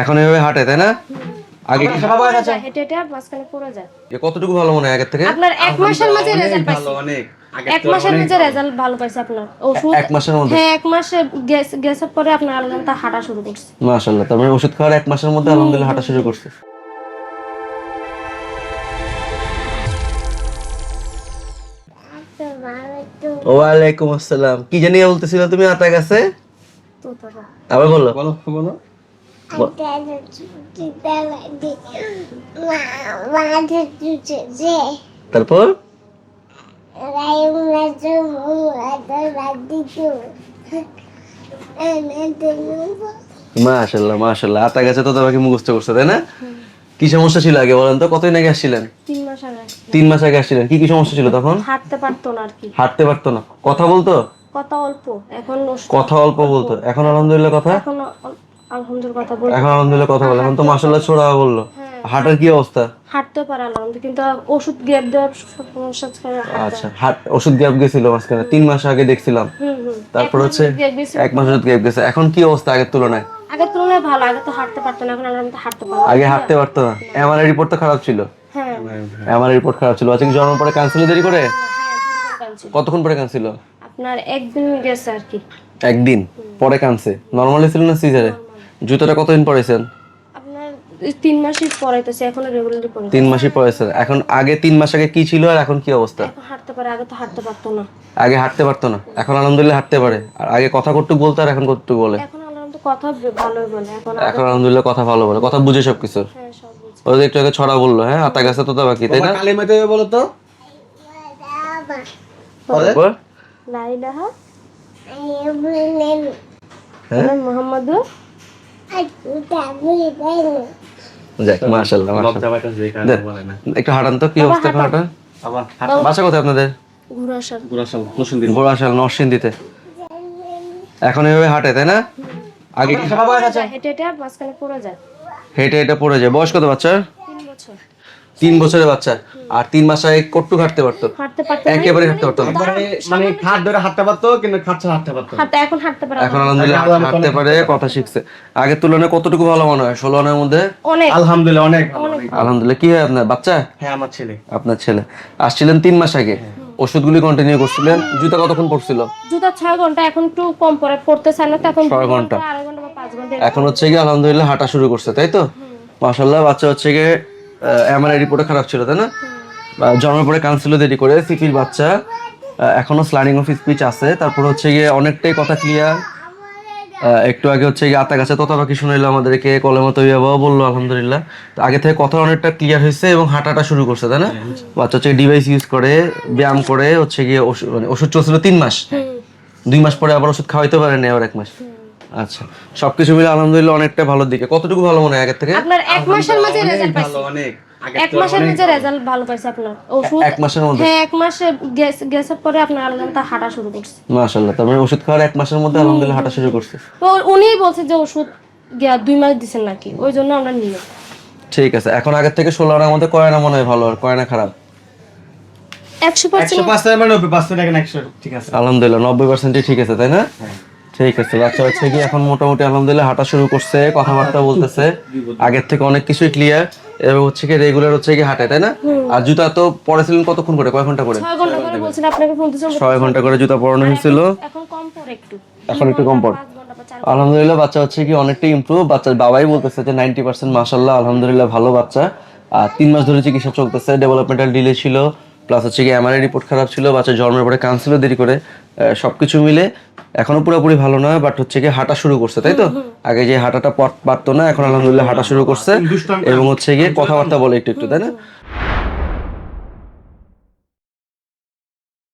এখন এভাবে হাঁটে তাই না? আগে হেঁটে হেঁটে মাঝখানে পড়ে যায়। এ কতটুকু ভালো মনে হয় আগের থেকে? আপনার এক মাসের মাঝে রেজাল্ট পাইছে ভালো অনেক। এক মাসের মাঝে রেজাল্ট ভালো পাইছে আপনার। ওষুধ এক মাসের মধ্যে? হ্যাঁ এক মাসে গেছে পরে আপনার আলাদা হাঁটা শুরু করছে। মাশাল্লাহ তার মানে ওষুধ খাওয়ার এক মাসের মধ্যে আলহামদুলিল্লাহ হাঁটা শুরু করছে। ওয়ালাইকুম আসসালাম। কি জানি বলতেছিল তুমি আতা গেছে? তো তারা আবার বলো। বলো বলো। তারপর মাশাল্লাহ মাশাল্লাহ আতা গাছে তো তোমাকে মুখস্থ করছ তাই না? কি সমস্যা ছিল আগে বলেন তো? কতদিন আগে আসছিলেন? তিন মাস আগে তিন মাস আগে আসছিলেন। কি কি সমস্যা ছিল তখন? হাঁটতে পারতো না আর কি। হাঁটতে পারতো না। কথা বলতো? কথা অল্প এখন কথা অল্প বলতো। এখন আলহামদুলিল্লাহ কথা? এখন আলহামদুলিল্লাহ কথা বল এখন আলহামদুলিল্লাহ কথা বলে। এখন তো মাশাল্লাহ ছোড়া বলল। হাঁটার কি অবস্থা? হাঁটতে কিন্তু ওষুধ গ্যাপ সমস্যা আচ্ছা হাট ওষুধ গ্যাপ গেছিল মাঝখানে তিন মাস আগে দেখছিলাম। তারপর হচ্ছে এক মাস ওষুধ গ্যাপ গেছে। এখন কি অবস্থা আগের তুলনায়? আগের তুলনায় ভালো আগে তো হাঁটতে পারতো না এখন আলহামদুলিল্লাহ হাঁটতে পারে আগে হাঁটতে পারতো না। এমআরআই রিপোর্ট তো খারাপ ছিল। হ্যাঁ। এমআরআই রিপোর্ট খারাপ ছিল। আজকে জন্ম পরে ক্যান্সেল দেরি করে? হ্যাঁ কাঁদছে। কতক্ষণ পরে ক্যান্সেল আপনার একদিন গেছে আর কি। একদিন? পরে কানছে নর্মালি ছিল না সিজারে জুতোটা কতদিন পরেছেন আপনার তিন মাসই পড়াইতেছে এখন রেগুলারলি পড়ে তিন মাসই পরেছেন এখন আগে তিন মাস আগে কি ছিল আর এখন কি অবস্থা? এখন হাঁটতে পারে আগে তো হাঁটতে পারতো না। আগে হাঁটতে পারতো না। এখন আলহামদুলিল্লাহ হাঁটতে পারে। আর আগে কথা কটুক বলতো আর এখন কটুক বলে। এখন আলহামদুলিল্লাহ কথা ভালোই বলে। এখন এখন আলহামদুলিল্লাহ কথা ভালো বলে। কথা বুঝে সব কিছু হ্যাঁ সব বুঝি। ওদের একটু আগে ছড়া বলল হ্যাঁ? আতা গাছে তো বাকি তাই না? কালী মাতে বলো তো হ্যাঁ? মুহাম্মাদু। যাক মাশাআল্লাহ মাশাআল্লাহ। লজ্জা পাইতেছে এই কারণে বলে না। একটু হাঁটান তো কি অবস্থা এখন হাঁটা বাসা কোথায় আপনাদের? ঘোড়াশাল নরসিংদীতে। এখন এভাবে হাঁটে তাই না? আগে হেঁটে হেঁটে পড়ে যায়। হেঁটে হেঁটে পড়ে যায়। বয়স কত বাচ্চার? তিন বছরের বাচ্চা। আর তিন মাস আগে কট্টু হাঁটতে পারতো। একেবারে হাঁটতে পারতো মানে খাট ধরে হাঁটতে পারতো কিন্তু খাট ছাড়া হাঁটতে পারতো এখন হাঁটতে পারে এখন আলহামদুলিল্লাহ হাঁটতে পারে কথা শিখছে। আগের তুলনায় কতটুকু ভালো মনে হয়? ষোলো আনার মধ্যে? আলহামদুলিল্লাহ অনেক আলহামদুলিল্লাহ। কি হয় আপনার? বাচ্চা? হ্যাঁ আমার ছেলে। আপনার ছেলে। আসছিলেন তিন মাস আগে। ওষুধগুলি কন্টিনিউ করছিলেন। জুতা কতক্ষণ পড়ছিল জুতা ছয় ঘণ্টা এখন একটু কম পরে পড়তে চায় না তো এখন ছয় ঘণ্টা। আড়াই ঘণ্টা বা পাঁচ ঘণ্টা এখন হচ্ছে গিয়ে আলহামদুলিল্লাহ হাঁটা শুরু করছে তাই তো? মাশাল্লাহ বাচ্চা হচ্ছে গিয়ে এমআরআই রিপোর্টে খারাপ ছিল তাই না? জন্মের পরে কাউন্সিলও দেরি করে সিপির বাচ্চা। এখনও স্লানিং অফ স্পিচ আছে। তারপর হচ্ছে গিয়ে অনেকটাই কথা ক্লিয়ার একটু আগে হচ্ছে গিয়ে আতা গাছে তোতা পাখি শুনাইলো আমাদেরকে কলেমা তৈরি বাবাও বলল আলহামদুলিল্লাহ। তো আগে থেকে কথা অনেকটা ক্লিয়ার হয়েছে এবং হাঁটাটা শুরু করছে তাই না? বাচ্চা হচ্ছে ডিভাইস ইউজ করে ব্যায়াম করে হচ্ছে গিয়ে ওষুধ মানে ওষুধ চলছিল তিন মাস। দুই মাস পরে আবার ওষুধ খাওয়াইতে পারেনি আবার এক মাস। আচ্ছা সবকিছু মিলে আলহামদুলিল্লাহ অনেকটা ভালোর দিকে। কতটুকু ভালো মনে হয় আগের থেকে? আপনার এক মাসের মাঝে রেজাল্ট পাইছে ভালো অনেক। এক মাসের মাঝে রেজাল্ট ভালো পাইছে আপনার। ওষুধ এক মাসের মধ্যে? হ্যাঁ এক মাসে পরে আপনার আলাদা হাঁটা শুরু করছে। মাশাল্লাহ তার মানে ওষুধ খাওয়ার এক মাসের মধ্যে আলহামদুলিল্লাহ হাঁটা শুরু করছে। তো উনিই বলছে যে ওষুধ গিয়া দুই মাস দিছেন নাকি ওই জন্য আমরা নিলাম ঠিক আছে এখন আগের থেকে ষোলো আনার মধ্যে কয়না মনে হয় ভালো আর কয়না খারাপ? একশো পার্সেন্ট একশো পাঁচ মানে নব্বই পাঁচ টাকা একশো ঠিক আছে। আলহামদুলিল্লাহ নব্বই পার্সেন্টই ঠিক আছে তাই না? ঠিক আছে বাচ্চা হচ্ছে কি এখন মোটামুটি আলহামদুলিল্লাহ হাঁটা শুরু করছে কথাবার্তা বলতেছে। আগের থেকে অনেক কিছুই ক্লিয়ার এবং হচ্ছে কি রেগুলার হচ্ছে কি হাঁটে তাই না? আর জুতা তো পরেছিলেন কতক্ষণ করে? কয় ঘণ্টা করে? ছয় ঘণ্টা করে জুতা পরানো হয়েছিল। এখন একটু। কম পড়ে চার আলহামদুলিল্লাহ বাচ্চা হচ্ছে কি অনেকটাই ইমপ্রুভ বাচ্চার বাবাই বলতেছে যে নাইনটি পার্সেন্ট মাসাল্লাহ আলহামদুলিল্লাহ ভালো বাচ্চা। আর তিন মাস ধরে চিকিৎসা চলতেছে। ডেভেলপমেন্টাল ডিলে ছিল। প্লাস হচ্ছে কি এমআরআই রিপোর্ট খারাপ ছিল বাচ্চা জন্মের পরে কাউন্সিলও দেরি করে সব কিছু মিলে এখনও পুরোপুরি ভালো নয় বাট হচ্ছে কি হাঁটা শুরু করছে তাই তো? আগে যে হাঁটাটা পারতো না এখন আলহামদুলিল্লাহ হাঁটা শুরু করছে এবং হচ্ছে গিয়ে কথাবার্তা বলে একটু একটু তাই না?